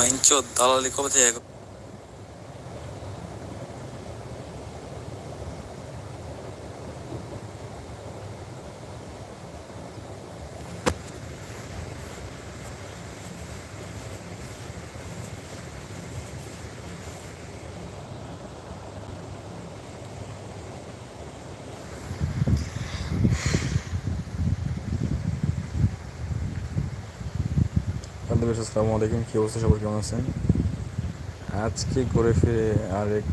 মাইনচোদ দালালি কবে থেকে? আন্তরিক আসসালামু আলাইকুম। কী অবস্থা? সবাই কেমন আছেন? আজকে ঘুরে ফিরে আরেক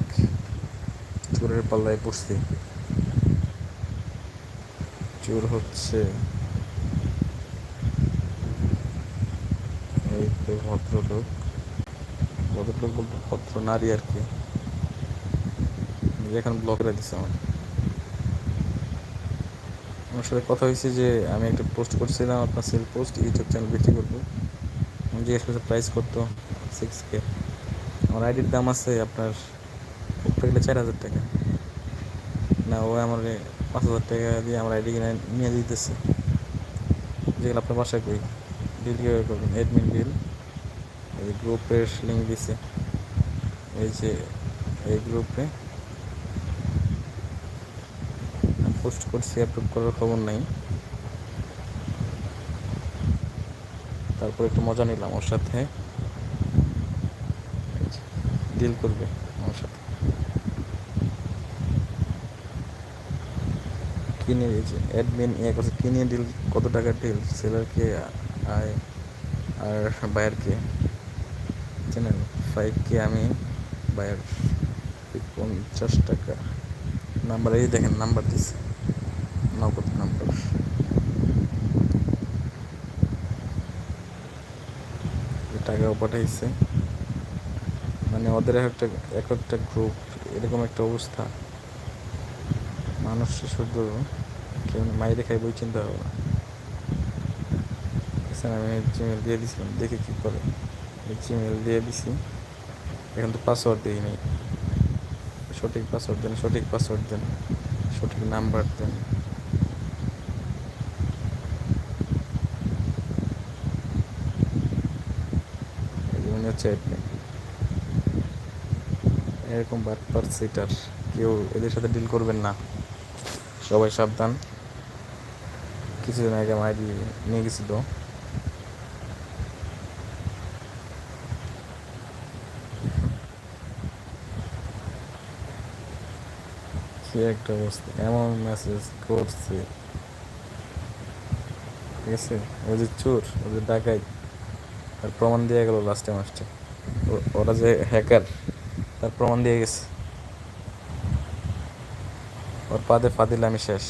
চোরের পাল্লায় পড়ছি। চোর হচ্ছে এই তো ভদ্রলোক। ভদ্রলোক বলতে ভদ্র নারী আর কি। এখন ব্লক করে দিচ্ছে আমার আমার সাথে কথা হয়েছে যে আমি একটা পোস্ট করছিলাম, আপনার সেল পোস্ট ইউটিউব চ্যানেল বিক্রি করব। জিজ্ঞেস করছি প্রাইস কত? সিক্স কে আমার আইডির দাম আছে আপনার গেলে চার হাজার টাকা। না, ও আমার পাঁচ হাজার টাকা দিয়ে আমার আইডি কিনে নিয়ে দিতেছে। যেগুলো আপনার বাসায় করি। ডিল কীভাবে করবেন? অ্যাডমিন ডিল এই গ্রুপের লিঙ্ক দিছে। এই যে, এই গ্রুপে পোস্ট করছি অ্যাপ্রুভ করার খবর নাই। তারপর একটু মজা নিলাম ওর সাথে। ডিল করবে আমার সাথে। কিনে অ্যাডমিন ইয়ে করছে কিনে ডিল কত টাকা ডিল সেলারকে আয়, আর বায়ারকে চেনেন? ফাইভ কে আমি বায়ার পঞ্চাশ টাকা। নাম্বার, এই দেখেন, নাম্বার দিছে। নগদ নাম্বার। টাকাও পাঠাইছে। মানে ওদের এক একটা এক একটা গ্রুপ এরকম একটা অবস্থা। মানুষ শুধু মাইরে খাই বই চিন্তা হবে না আমি জিমেল দিয়ে দিছিলাম, দেখে কী করে। জিমেল দিয়ে দিছি। এখন তো পাসওয়ার্ড দিই নাই। সঠিক পাসওয়ার্ড দেন, সঠিক পাসওয়ার্ড দেন, সঠিক নাম্বার দেন এই যে উনি হচ্ছে। এরকম বাটপার সিটার কেউ এদের সাথে ডিল করবেন না। সবাই সাবধান। কিছুদিন আগে আমার আইডি নিয়ে গেছিল। কি একটা অবস্থা। এমন মেসেজ করছে। ঠিক আছে? ওই চোর, ওই যে ডাকাই তার প্রমাণ দিয়ে গেল লাস্টে মাস্টে ওরা যে হ্যাকার তার প্রমাণ দিয়ে গেছে। ওর পাদে দিলে আমি শেষ।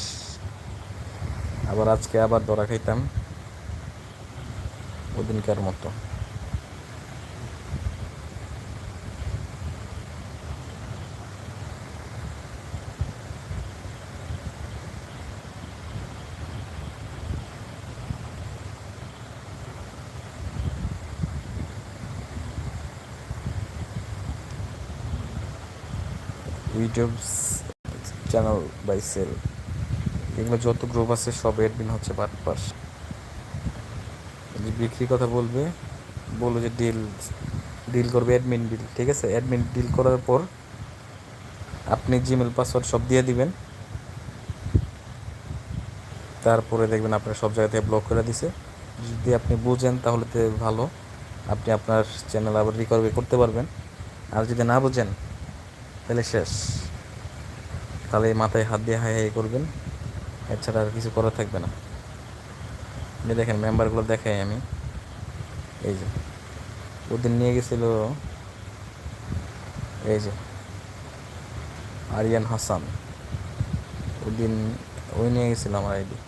আবার আজকে আবার ধরা খাইতাম। ওদিনকার মতো। ইউটিউব চ্যানেল বাই সেল এগুলো যত গ্রুপ আছে, সব অ্যাডমিন হচ্ছে বাটপার যে বিক্রি কথা বলবে বলব যে ডিল ডিল করবে অ্যাডমিন ডিল ঠিক আছে? অ্যাডমিন ডিল করার পর আপনি জিমেল পাসওয়ার্ড সব দিয়ে দিবেন। তারপরে দেখবেন আপনার সব জায়গা থেকে ব্লক করে দিছে। যদি আপনি বুঝেন, তাহলে তো ভালো। আপনি আপনার চ্যানেল আবার রিকভারি করতে পারবেন। আর যদি না বুঝেন তাহলে শেষ। তাহলে মাথায় হাত দিয়ে হাই হাই করবেন। এছাড়া আর কিছু করা থাকবে না। আপনি দেখেন মেম্বারগুলো দেখাই আমি। এই যে ওদিন নিয়ে গেছিল এই যে, আরিয়ান হাসান। ওদিন ওই নিয়ে গেছিল আমার আইডি।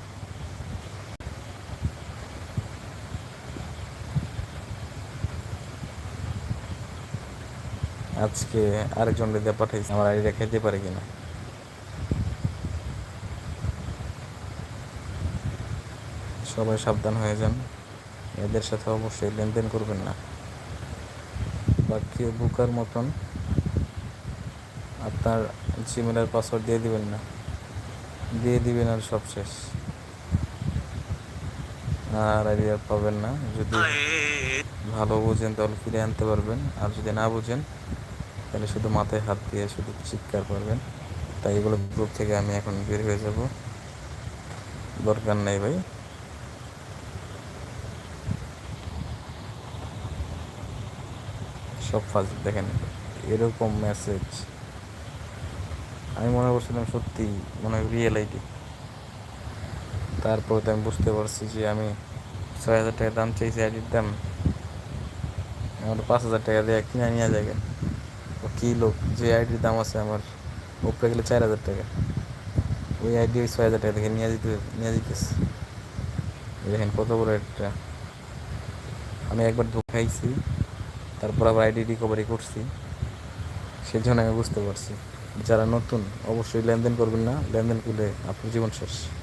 আজকে আরেকজন দিয়ে পাঠাইছে, আমার আইডিটা খেতে পারে কিনা। সবাই সাবধান হয়ে যান, এদের সাথে অবশ্যই লেনদেন করবেন না। বা কেউ বুকার মতন আপনার জিমেলের পাসওয়ার্ড দিয়ে দিবেন না। দিয়ে দিবেন আর সব শেষ। আর আইডি আর পাবেন না, যদি ভালো বোঝেন তাহলে ফিরে আনতে পারবেন, আর যদি না বুঝেন তাহলে শুধু মাথায় হাত দিয়ে শুধু চিৎকার করবেন। তাই এগুলো গ্রুপ থেকে আমি এখন বের হয়ে যাব। দরকার নেই ভাই। সব ফাজ দেখেন, এরকম মেসেজ আমি মনে করছিলাম সত্যি মনে হয় রিয়েল আইডি তারপর তো আমি বুঝতে পারছি যে আমি ছয় হাজার টাকা দাম চাইছি আইডির দাম আমার পাঁচ হাজার টাকা দিয়ে কিনে নিয়ে যাবে ও কী লোক যে আইডির দাম আছে আমার, উপরে গেলে চার হাজার টাকা। ওই আইডি ওই ছয় হাজার টাকা থেকে নিয়ে যেতে, নিয়ে দিতেছে দেখেন কত বড় একটা। আমি একবার ধোকাইছি তারপর আবার আইডি রিকভারি করছি। সেই জন্য আমি বুঝতে পারছি। যারা নতুন, অবশ্যই লেনদেন করবেন না। লেনদেন করলে আপনার জীবন শেষ।